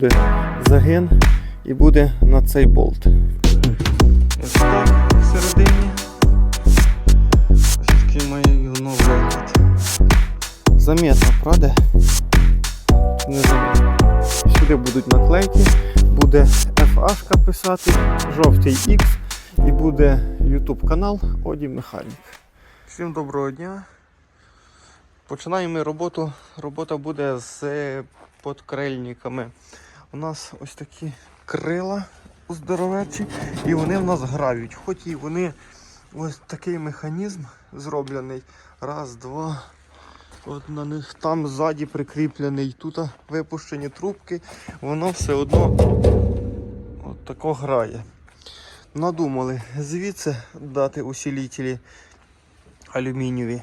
буде загин і буде на цей болт. Ось так всередині. Ось такий має його вигляд. Замітно, правда? Не замітно. Сюди будуть наклейки, буде FH писати, жовтий X і буде YouTube канал Оді Механік. Всім доброго дня. Починаємо роботу. Робота буде з подкрильниками. У нас ось такі крила здоровечі, і вони в нас грають. Хоч і вони ось такий механізм зроблений. Раз, два. От на них там ззаді прикріплений, тут випущені трубки, воно все одно от тако грає. Надумали звідси дати усилителі алюмінієві.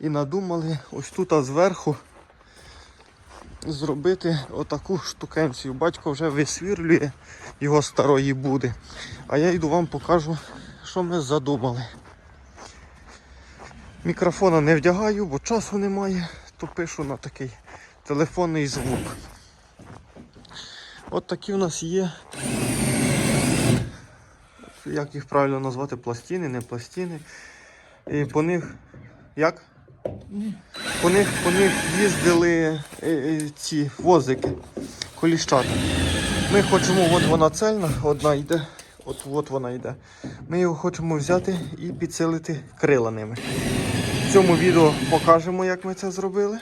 І надумали ось тут зверху зробити отаку штукенцію. Батько вже висвірлює його старої буди. А я йду вам покажу, що ми задумали. Мікрофона не вдягаю, бо часу немає, то пишу на такий телефонний звук. От такі в нас є. Як їх правильно назвати? Пластини, не пластини. І по них. Як? По них, по них їздили е, е, ці возики, коліщата. Ми хочемо, от вона цельна, одна йде, от, от вона йде. Ми його хочемо взяти і підсилити крила ними. В цьому відео покажемо, як ми це зробили.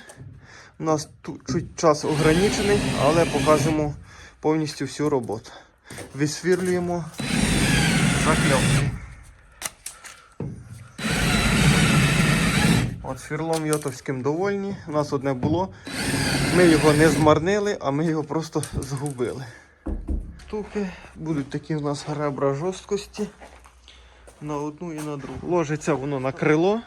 У нас тут чуть час ограничений, але покажемо повністю всю роботу. Висвірлюємо закльовки. От свірлом йотовським довольні. У нас одне було. Ми його не змарнили, а ми його просто згубили. Штуки будуть такі у нас ребра жорсткості на одну і на другу. Ложиться воно на крило.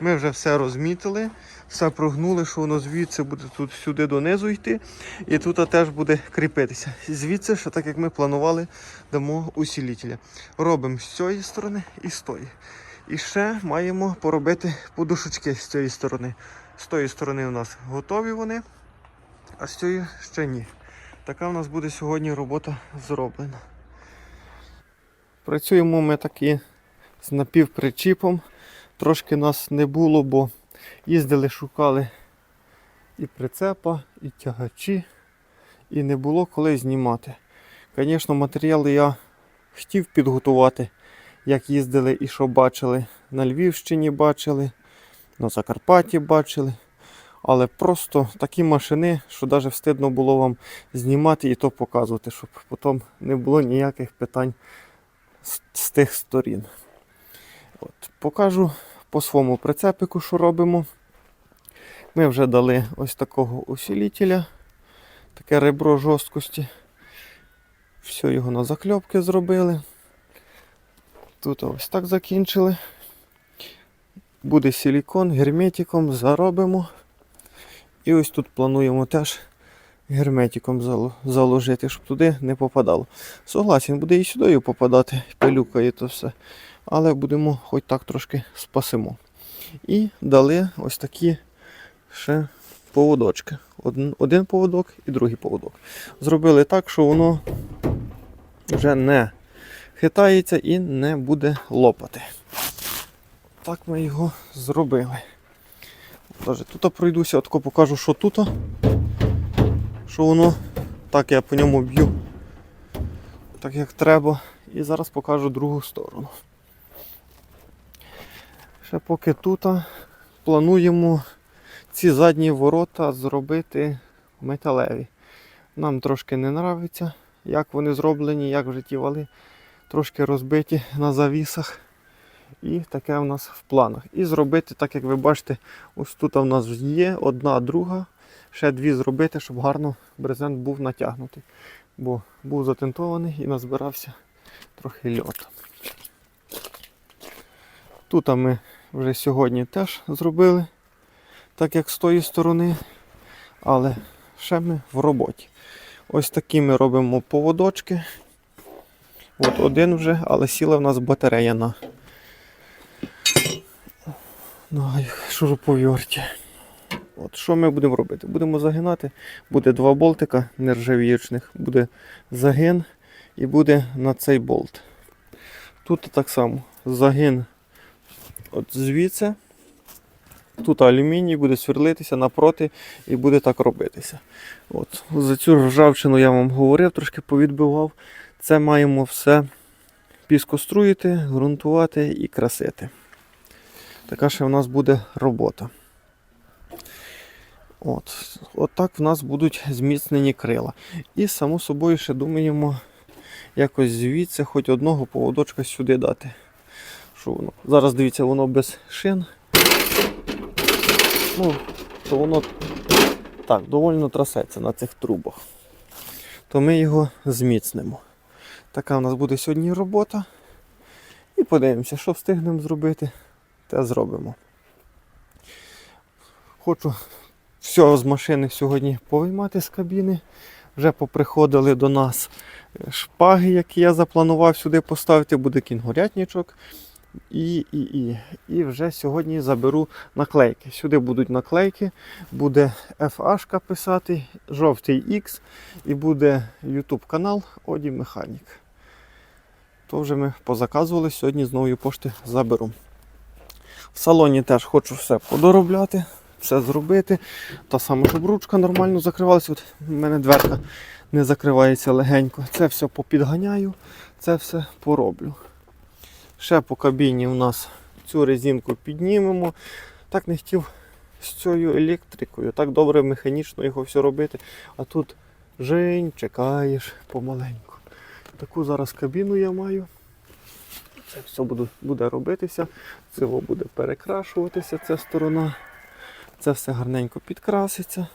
Ми вже все розмітили, все прогнули, що воно звідси буде тут сюди донизу йти. І тут теж буде кріпитися. Звідси, що так як ми планували, дамо усилителя. Робимо з цієї сторони і з тої. І ще маємо поробити подушечки з цієї сторони. З тої сторони у нас готові вони, а з цієї ще ні. Така у нас буде сьогодні робота зроблена. Працюємо ми таки з напівпричіпом. Трошки нас не було, бо їздили, шукали і прицепа, і тягачі, і не було коли знімати. Звісно, матеріали я хотів підготувати, як їздили і що бачили. На Львівщині бачили, на Закарпатті бачили. Але просто такі машини, що навіть встидно було вам знімати і то показувати, щоб потім не було ніяких питань з, з тих сторін. От, Покажу по своєму прицепику, що робимо. Ми вже дали ось такого усилителя, таке ребро жорсткості. Все його на закльопки зробили. Тут ось так закінчили. Буде силікон, герметиком заробимо. І ось тут плануємо теж герметиком заложити, щоб туди не попадало. Согласен, буде і сюди попадати, пилюка і то все. Але будемо хоч так трошки спасимо. І дали ось такі ще поводочки. Один, один поводок і другий поводок. Зробили так, що воно вже не хитається і не буде лопати. Так ми його зробили. Даже тут пройдуся, отко покажу, що тут. Що воно, так я по ньому б'ю, так як треба. І зараз покажу другу сторону. Ще поки тут плануємо ці задні ворота зробити металеві. Нам трошки не подобається, як вони зроблені, як вже ті вали трошки розбиті на завісах. І таке в нас в планах. І зробити, так як ви бачите, ось тут у нас є одна, друга. Ще дві зробити, щоб гарно брезент був натягнутий. Бо був затентований і назбирався трохи льоту. Тут ми вже сьогодні теж зробили, так як з тої сторони, але ще ми в роботі. Ось такі ми робимо поводочки. От один вже, але сіла в нас батарея на, на шуруповерті. От що ми будемо робити? Будемо загинати, буде два болтика нержавіючних, буде загин і буде на цей болт. Тут так само загин от звідси. Тут алюміній буде сверлитися напроти і буде так робитися. От. За цю ржавчину я вам говорив, трошки повідбивав. Це маємо все піскоструїти, ґрунтувати і красити. Така ще в нас буде робота. От. От так в нас будуть зміцнені крила. І само собою ще думаємо якось звідси хоч одного поводочка сюди дати. Що воно? Зараз дивіться, воно без шин. Ну, то воно так, довольно трасеться на цих трубах. То ми його зміцнимо. Така у нас буде сьогодні робота. І подивимося, що встигнемо зробити, те зробимо. Хочу все з машини сьогодні повиймати з кабіни. Вже поприходили до нас шпаги, які я запланував сюди поставити, буде кінгурятничок. І, і, і. і вже сьогодні заберу наклейки. Сюди будуть наклейки, буде FH писати, жовтий X і буде YouTube канал Оді Механік. То вже ми позаказували, сьогодні з нової пошти заберу. В салоні теж хочу все подоробляти, все зробити. Та саме, щоб ручка нормально закривалася. От в мене дверка не закривається легенько. Це все попідганяю, це все пороблю. Ще по кабіні у нас цю резинку піднімемо. Так не хотів з цією електрикою, так добре механічно його все робити. А тут жень, чекаєш помаленьку. Таку зараз кабіну я маю. Це все буде, буде робитися, це буде перекрашуватися ця сторона. Це все гарненько підкраситься.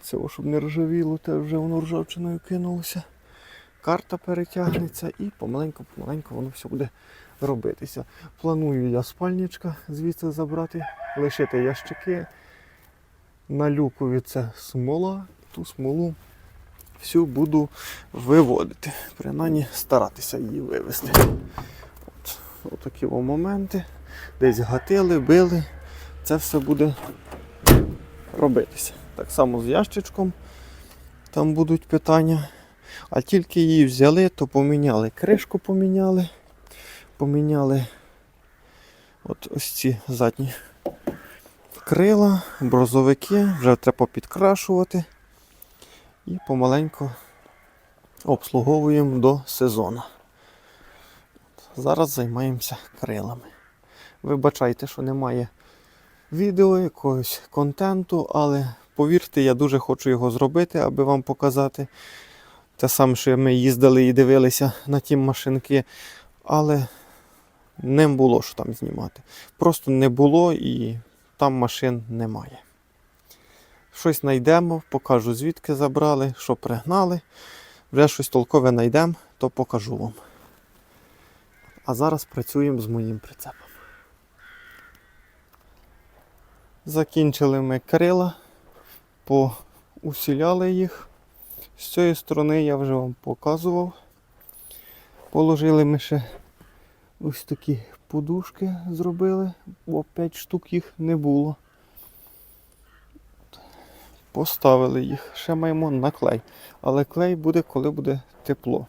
Це, щоб не ржавіло, те вже воно ржавчиною кинулося. Карта перетягнеться і помаленьку-помаленьку воно все буде робитися. Планую я спальничка звідси забрати, лишити ящики. На люкові це смола, ту смолу всю буду виводити. Принаймні старатися її вивезти. От, от такі моменти. Десь гатили, били. Це все буде робитися. Так само з ящичком. Там будуть питання. А тільки її взяли, то поміняли. Кришку поміняли. Поміняли от ось ці задні крила, брозовики, вже треба підкрашувати. І помаленьку обслуговуємо до сезону. Зараз займаємося крилами. Вибачайте, що немає відео, якогось контенту, але повірте, я дуже хочу його зробити, аби вам показати. Те саме, що ми їздили і дивилися на ті машинки, але не було що там знімати. Просто не було і там машин немає. Щось знайдемо, покажу звідки забрали, що пригнали. Вже щось толкове знайдемо, то покажу вам. А зараз працюємо з моїм прицепом. Закінчили ми крила, поусіляли їх. З цієї сторони я вже вам показував. Положили ми ще ось такі подушки зробили, бо 5 штук їх не було. Поставили їх, ще маємо на клей. Але клей буде, коли буде тепло.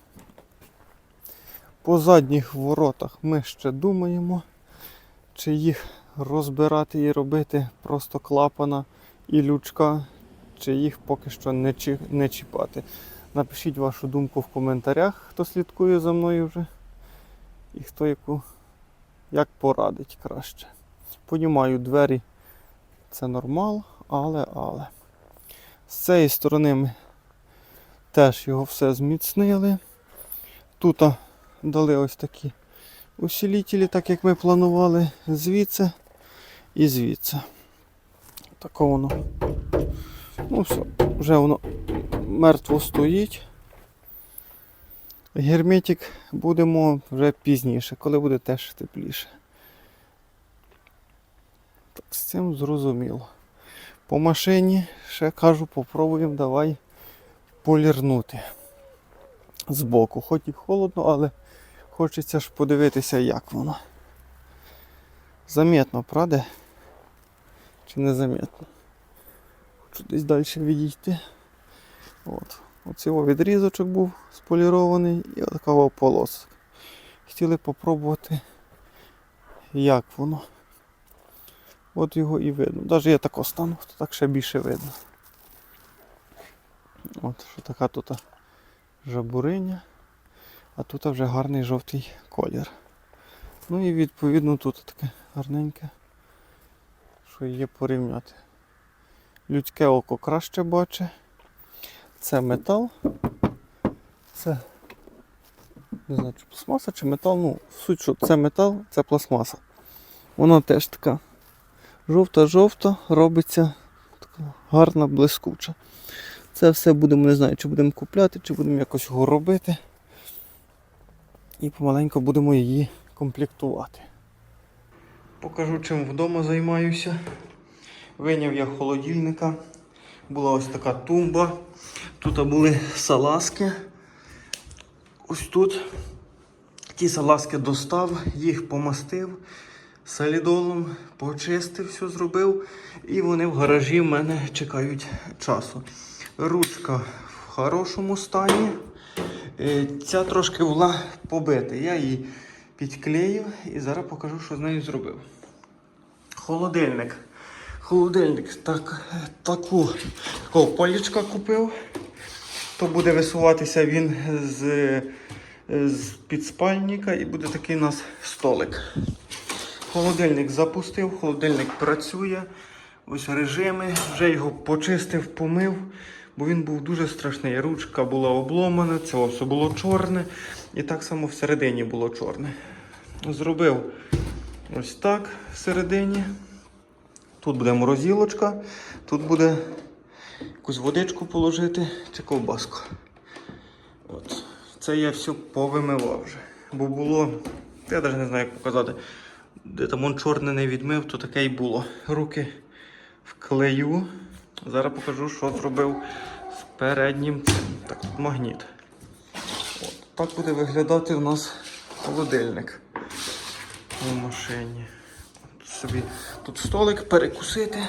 По задніх воротах ми ще думаємо, чи їх розбирати і робити просто клапана і лючка, чи їх поки що не, чі- не чіпати. Напишіть вашу думку в коментарях, хто слідкує за мною вже. І хто яку, як порадить краще. Понімаю, двері це нормал, але але. З цієї сторони ми теж його все зміцнили. Тут дали ось такі усилителі, так як ми планували, звідси і звідси. Тако воно. Ну все, вже воно мертво стоїть. Герметик будемо вже пізніше, коли буде теж тепліше. Так, з цим зрозуміло. По машині ще кажу, попробуємо давай полірнути збоку. Хоч і холодно, але хочеться ж подивитися, як воно. Замітно, правда? Чи не замітно? Хочу десь далі відійти. От. Оцей о відрізочок був сполірований і отакого полосок. Хотіли попробувати, як воно. От його і видно. Навіть я тако стану, то так ще більше видно. От, що така тут жабуриня, а тут вже гарний жовтий колір. Ну і відповідно тут таке гарненьке, що є порівняти. Людське око краще бачить. Це метал. Це не знаю, чи пластмаса чи метал. Ну, суть, що це метал, це пластмаса. Вона теж така жовта-жовта, робиться така гарна, блискуча. Це все будемо, не знаю, чи будемо купляти, чи будемо якось його робити. І помаленьку будемо її комплектувати. Покажу, чим вдома займаюся. Виняв я холодильника. Була ось така тумба. Тут були салазки. Ось тут. Ті салазки достав, їх помастив солідолом, почистив, все зробив. І вони в гаражі в мене чекають часу. Ручка в хорошому стані. Е, Ця трошки була побита. Я її підклеїв і зараз покажу, що з нею зробив. Холодильник. Холодильник так, таку, такого полічка купив. То буде висуватися він з, з підспальника і буде такий у нас столик. Холодильник запустив, холодильник працює. Ось режими. Вже його почистив, помив, бо він був дуже страшний. Ручка була обломана, це все було чорне. І так само всередині було чорне. Зробив ось так всередині. Тут буде морозилочка, тут буде якусь водичку положити чи ковбаску. От. Це я все повимивав вже. Бо було, я навіть не знаю, як показати. Де там он чорне не відмив, то таке й було. Руки в клею. Зараз покажу, що зробив з переднім. Так, тут магніт. От. Так буде виглядати у нас холодильник у машині. Тут собі тут столик перекусити.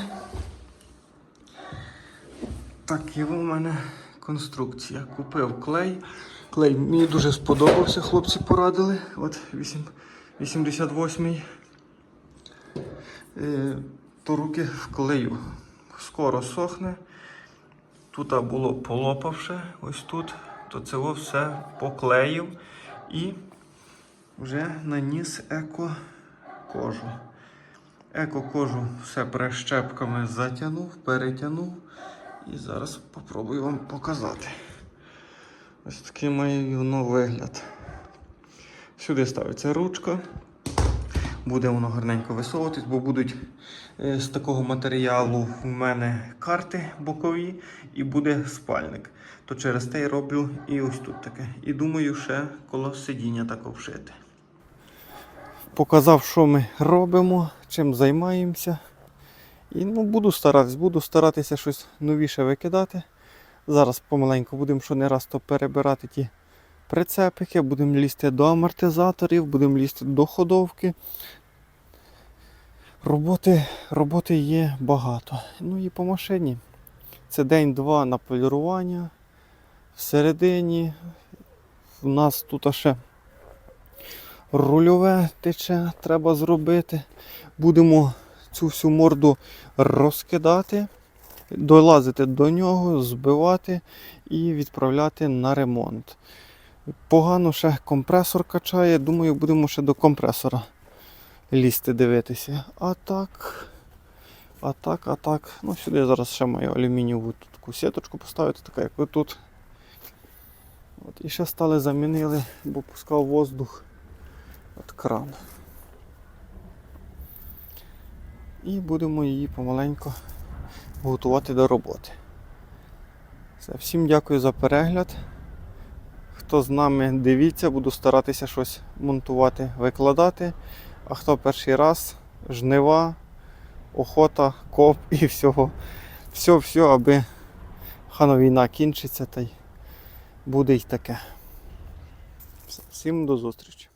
Так, і в мене конструкція. Купив клей. Клей мені дуже сподобався, хлопці порадили. От 8, 88-й. Е, то руки в клею. Скоро сохне. Тут було полопавше, ось тут, то це все поклеїв і вже наніс еко кожу. Еко кожу все прищепками затягнув, перетягнув. І зараз попробую вам показати. Ось такий має воно вигляд. Сюди ставиться ручка. Буде воно гарненько висовуватись, бо будуть е, з такого матеріалу в мене карти бокові і буде спальник. То через те я роблю і ось тут таке. І думаю, ще коло сидіння так вшити. Показав, що ми робимо, чим займаємося. І ну, буду старатись, буду старатися щось новіше викидати. Зараз помаленьку будемо що не раз то перебирати ті прицепики, будемо лізти до амортизаторів, будемо лізти до ходовки. Роботи, роботи є багато. Ну і по машині. Це день-два на полірування. Всередині в нас тут ще рульове тече, треба зробити. Будемо цю всю морду розкидати, долазити до нього, збивати і відправляти на ремонт. Погано ще компресор качає, думаю, будемо ще до компресора лізти дивитися. А так, а так, а так. Ну, сюди зараз ще маю алюмінієву тут таку сіточку поставити, така як отут. От, і ще стали замінили, бо пускав воздух от кран. І будемо її помаленьку готувати до роботи. Все, всім дякую за перегляд. Хто з нами дивіться, буду старатися щось монтувати, викладати. А хто перший раз, жнива, охота, коп і всього. Все-все, аби хана війна кінчиться та й буде й таке. Всім до зустрічі.